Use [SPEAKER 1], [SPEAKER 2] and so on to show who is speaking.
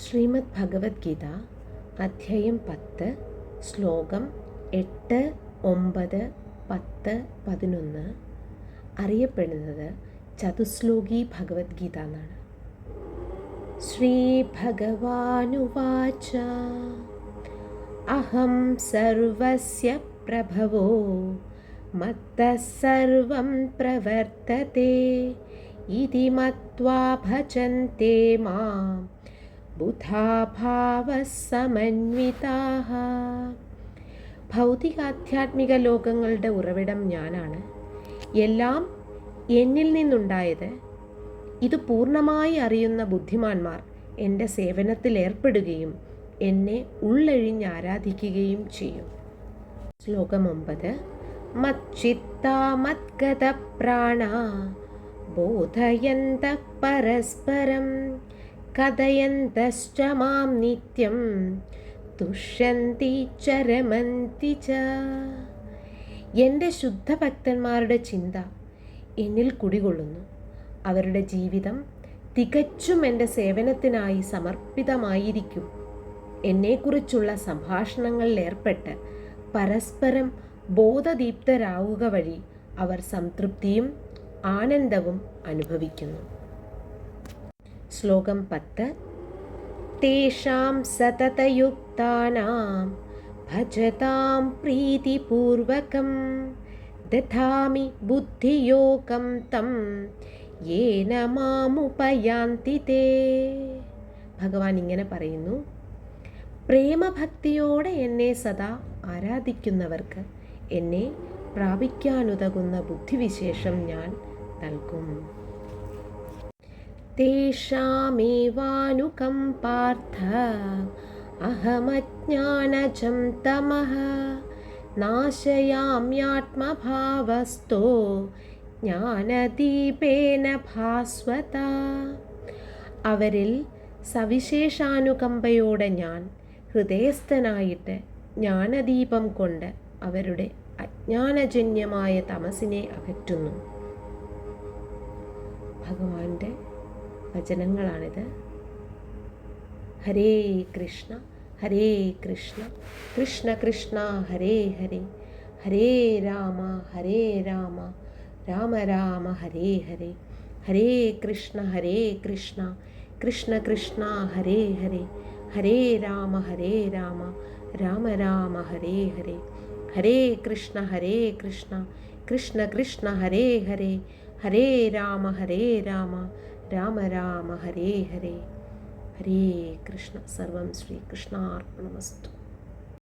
[SPEAKER 1] ശ്രീമദ് ഭഗവത്ഗീത അധ്യായം പത്ത് ശ്ലോകം എട്ട് ഒമ്പത് പത്ത് പതിനൊന്ന്. അറിയപ്പെടുന്നത് ചതുശ്ലോകി ഭഗവത്ഗീത എന്നാണ്. ശ്രീഭഗവാനുവാച അഹം സർവസ്യ പ്രഭവോ മത്തഃ സർവം പ്രവർത്തത്തെ ഇതി മത്വാ ഭജന്തെ മാം. ബുധാഭാവസമന്വിതാഹ ഭൗതികാധ്യാത്മിക ലോകങ്ങളുടെ ഉറവിടം ഞാനാണ്. എല്ലാം എന്നിൽ നിന്നുണ്ടായത് ഇത് പൂർണമായി അറിയുന്ന ബുദ്ധിമാന്മാർ എന്റെ സേവനത്തിൽ ഏർപ്പെടുകയും എന്നെ ഉള്ളഴിഞ്ഞ് ആരാധിക്കുകയും ചെയ്യും. ശ്ലോകം ഒമ്പത്. മച്ചിത്താ പ്രാണ ബോധയന്ത പരസ്പരം കഥയന്തശ്ച മാം നിത്യം. തുഷ്യന്തി ചരമന്തി ച. എന്റെ ശുദ്ധഭക്തന്മാരുടെ ചിന്ത എന്നിൽ കുടികൊള്ളുന്നു. അവരുടെ ജീവിതം തികച്ചും എന്റെ സേവനത്തിനായി സമർപ്പിതമായിരിക്കും. എന്നെക്കുറിച്ചുള്ള സംഭാഷണങ്ങളിൽ ഏർപ്പെട്ട് പരസ്പരം ബോധദീപ്തരാവുക വഴി അവർ സംതൃപ്തിയും ആനന്ദവും അനുഭവിക്കുന്നു. ശ്ലോകം പത്ത്. തേഷാം സതതയുക്താനാം ഭജതാം പ്രീതിപൂർവകം ദധാമി ബുദ്ധിയോഗം തം യേന മാമുപയാന്തി തേ. ഭഗവാൻ ഇങ്ങനെ പറയുന്നു പ്രേമഭക്തിയോടെ എന്നെ സദാ ആരാധിക്കുന്നവർക്ക് എന്നെ പ്രാപിക്കാനുതകുന്ന ബുദ്ധിവിശേഷം ഞാൻ നൽകും. तेषामेवानुकम्पार्थ अहमज्ञानजं तमः नाशयाम्यात्मभावस्तो ജ്ഞാനദീപേന ഭാസ്വത അവരിൽ സവിശേഷാനുകമ്പയോടെ ഞാൻ ഹൃദയസ്ഥനായിട്ട് ജ്ഞാനദീപം കൊണ്ട് അവരുടെ അജ്ഞാനജന്യമായ തമസിനെ അകറ്റുന്നു ഭഗവാന്റെ വചനങ്ങളാണിത് ഹരേ കൃഷ്ണ ഹരേ കൃഷ്ണ കൃഷ്ണ കൃഷ്ണ ഹരേ ഹരേ. ഹരേ രാമ ഹരേ രാമ രാമ രാമ ഹരേ ഹരേ. ഹരേ കൃഷ്ണ ഹരേ കൃഷ്ണ കൃഷ്ണ കൃഷ്ണ ഹരേ ഹരേ. ഹരേ രാമ ഹരേ രാമ രാമ രാമ ഹരേ ഹരേ. ഹരേ കൃഷ്ണ ഹരേ കൃഷ്ണ കൃഷ്ണ കൃഷ്ണ ഹരേ ഹരേ. ഹരേ രാമ ഹരേ രാമ രാമ രാമ ഹരേ ഹരേ. ഹരേ കൃഷ്ണ. സർവം ശ്രീകൃഷ്ണാർപ്പണമസ്തു.